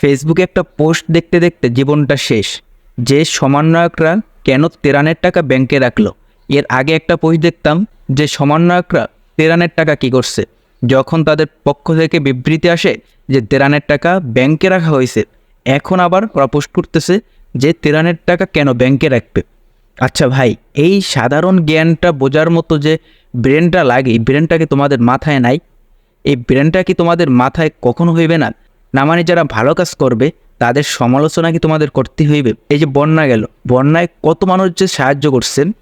ফেসবুকে একটা পোস্ট দেখতে দেখতে জীবনটা শেষ। যে সমন্বয়করা কেন তেরানের টাকা ব্যাংকে রাখল? এর আগে একটা পোস্ট দেখতাম যে সমন্বয়করা তেরানের টাকা কি করছে? যখন তাদের পক্ষ থেকে বিবৃতি আসে যে তেরানের টাকা ব্যাংকে রাখা হয়েছে, এখন আবার ওরা পোস্ট করতেছে যে তেরানের টাকা কেন ব্যাংকে রাখবে? আচ্ছা ভাই, এই সাধারণ জ্ঞানটা বোঝার মতো যে ব্রেনটা লাগে ব্রেনটা কি তোমাদের মাথায় নাই? এই ব্রেনটা কি তোমাদের মাথায় কখনো হইবে না? না মানে যারা ভালো কাজ করবে, তাদের সমালোচনা কি তোমাদের করতে হইবে? এই যে বন্যা গেল, বন্যায় কত মানুষ যে সাহায্য করছেন?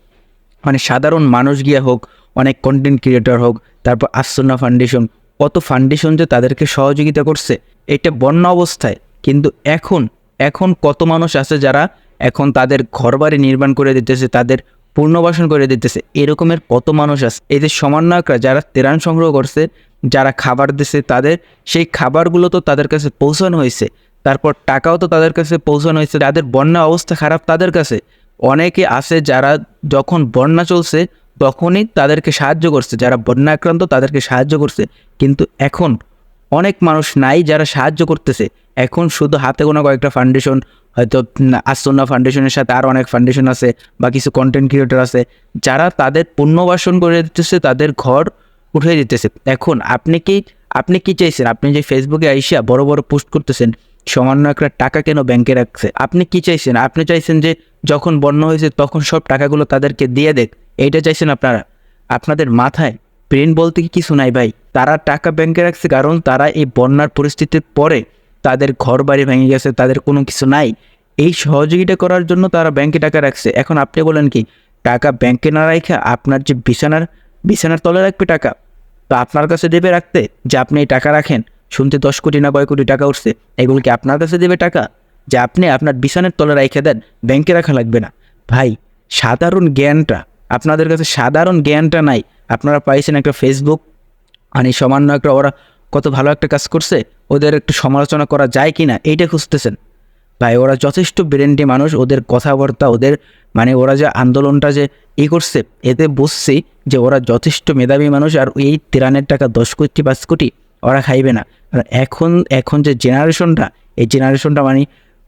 মানে সাধারণ মানুষ গিয়া হোক, অনেক কন্টেন্ট ক্রিয়েটর হোক, তারপর আসন্না ফাউন্ডেশন কত ফাউন্ডেশন যে তাদেরকে সহযোগিতা করছে? এটা বন্যা অবস্থায়। কিন্তু এখন এখন কত মানুষ আছে যারা এখন তাদের ঘরবাড়ি নির্মাণ করে দিতেছে, তাদের পুনর্বাসন করে দিতেছে? এরকমের কত মানুষ আছে? এদের সমন্বয়করা যারা তেরান সংগ্রহ করছে যারা খাবার দিছে তাদের, সেই খাবারগুলো তো তাদের কাছে পৌঁছানো হয়েছে। তারপর টাকাও তো তাদের কাছে পৌঁছানো হয়েছে। যাদের বন্যা অবস্থা খারাপ তাদের কাছে। অনেকে আছে যারা যখন বন্যা চলছে, তখনই তাদেরকে সাহায্য করছে। যারা বন্যা আক্রান্ত তাদেরকে সাহায্য করছে। কিন্তু এখন অনেক মানুষ নাই যারা সাহায্য করতেছে। এখন শুধু হাতে গোনা কয়েকটা ফাউন্ডেশন হয়তো আসন্না ফাউন্ডেশনের সাথে আরও অনেক ফাউন্ডেশন আছে বা কিছু কন্টেন্ট ক্রিয়েটর আছে। যারা তাদের পুনর্বাসন করে দিতেছে, তাদের ঘর উঠে দিতেছে। এখন আপনি কি আপনি কি চাইছেন? আপনি যে ফেসবুকে আইসা বড় বড় পোস্ট করতেছেন, সামান্য একটা টাকা কেন ব্যাংকে রাখছে? আপনি কি চাইছেন? আপনি চাইছেন যে যখন বন্যা হয়েছে তখন সব টাকাগুলো তাদেরকে দিয়ে দেখ এইটা চাইছেন আপনারা? আপনাদের মাথায় ব্রেন বলতে কি কিছু নাই ভাই? তারা টাকা ব্যাংকে রাখছে কারণ তারা এই বন্যার পরিস্থিতির পরে তাদের ঘর বাড়ি ভেঙে গেছে, তাদের কোনো কিছু নাই। এই সহযোগিতা করার জন্য তারা ব্যাংকে টাকা রাখছে। এখন আপনি বলেন কি, টাকা ব্যাংকে না রাখা আপনার যে বিছানার বিছানার তলে রাখবে টাকা। তো আপনার কাছে দেবে রাখতে যে আপনি এই টাকা রাখেন, শুনতে দশ কোটি না কয় কোটি টাকা উঠছে, এগুলো কি আপনার কাছে দেবে টাকা? যে আপনি আপনার বিছানার তলে রেখে দেন, ব্যাংকে রাখা লাগবে না। ভাই, সাধারণ জ্ঞানটা, আপনাদের কাছে সাধারণ জ্ঞানটা নাই। আপনারা পাইছেন একটা ফেসবুক মানে সামান্য একটা ওরা কত ভালো একটা কাজ করছে, ওদের একটু সমালোচনা করা যায় কি না এইটা খুঁজতেছেন। ভাই, ওরা যথেষ্ট ব্রেন্ডি মানুষ, ওদের কথাবার্তা, ওদের মানে ওরা যে আন্দোলনটা যে ই করছে, এতে বুঝছি যে ওরা যথেষ্ট মেধাবী মানুষ আর এই তিরানের টাকা দশ কোটি, পাঁচ কোটি ওরা খাইবে না। এখন এখন যে জেনারেশনটা, এই জেনারেশনটা মানে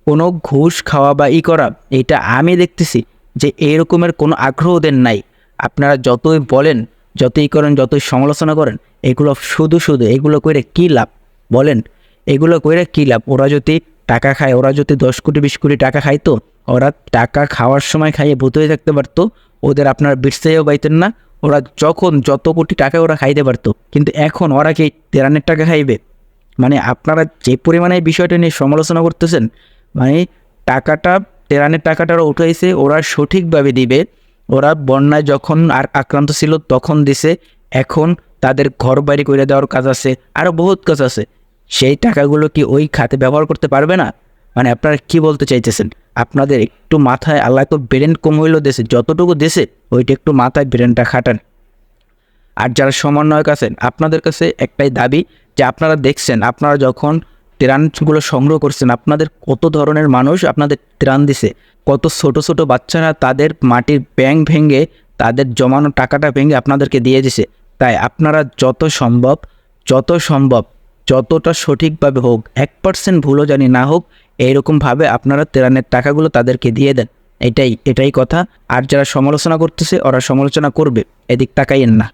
কোনো ঘুষ খাওয়া বা ই করা, এটা আমি দেখতেছি যে এরকমের কোনো আগ্রহ ওদের নাই। আপনারা যতই বলেন, যতই করেন, যতই সমালোচনা করেন, এগুলো শুধু শুধু এগুলো করে কী লাভ? বলেন, এগুলো করে কী লাভ? ওরা যদি টাকা খায়। ওরা যদি দশ কোটি, বিশ কোটি টাকা খাইতো ওরা টাকা খাওয়ার সময় খাইয়ে ভূত হয়ে থাকতে পারতো। ওদের আপনার বিরসাইও পাইতেন না। ওরা যখন যত কোটি টাকা ওরা খাইতে পারতো। কিন্তু এখন ওরা কি তেরানের টাকা খাইবে? মানে আপনারা যে পরিমাণে বিষয়টা নিয়ে সমালোচনা করতেছেন মানে টাকাটা তেরানের টাকাটা ওরা উঠাইছে, ওরা সঠিকভাবে দিবে। ওরা বন্যায় যখন আর আক্রান্ত ছিল তখন দিছে। এখন তাদের ঘর বাড়ি করে দেওয়ার কাজ আছে। আরও বহুত কাজ আছে। সেই টাকাগুলো কি ওই খাতে ব্যবহার করতে পারবে না? মানে আপনারা কি বলতে চাইতেছেন? আপনাদের একটু মাথায় আল্লাহ তো ব্রেন কম হইল দেশে, যতটুকু দেশে, ওইটা একটু মাথায় ব্রেনটা খাটান। আর যারা সমন্বয়ক আছেন, আপনাদের কাছে একটাই দাবি যে আপনারা দেখছেন, আপনারা যখন ত্রাণগুলো সংগ্রহ করছেন, আপনাদের কত ধরনের মানুষ আপনাদের ত্রাণ দিছে, কত ছোট ছোট বাচ্চারা তাদের মাটির ব্যাংক ভেঙে, তাদের জমানো টাকাটা ভেঙে আপনাদেরকে দিয়ে দিছে। তাই আপনারা যত সম্ভব যত সম্ভব যতটা সঠিকভাবে হোক, এক পার্সেন্ট ভুলও জানি না হোক, এইরকমভাবে আপনারা তেরানের টাকাগুলো তাদেরকে দিয়ে দেন। এটাই এটাই কথা। আর যারা সমালোচনা করতেছে, ওরা সমালোচনা করবে। এদিক তাকাইয়েন না।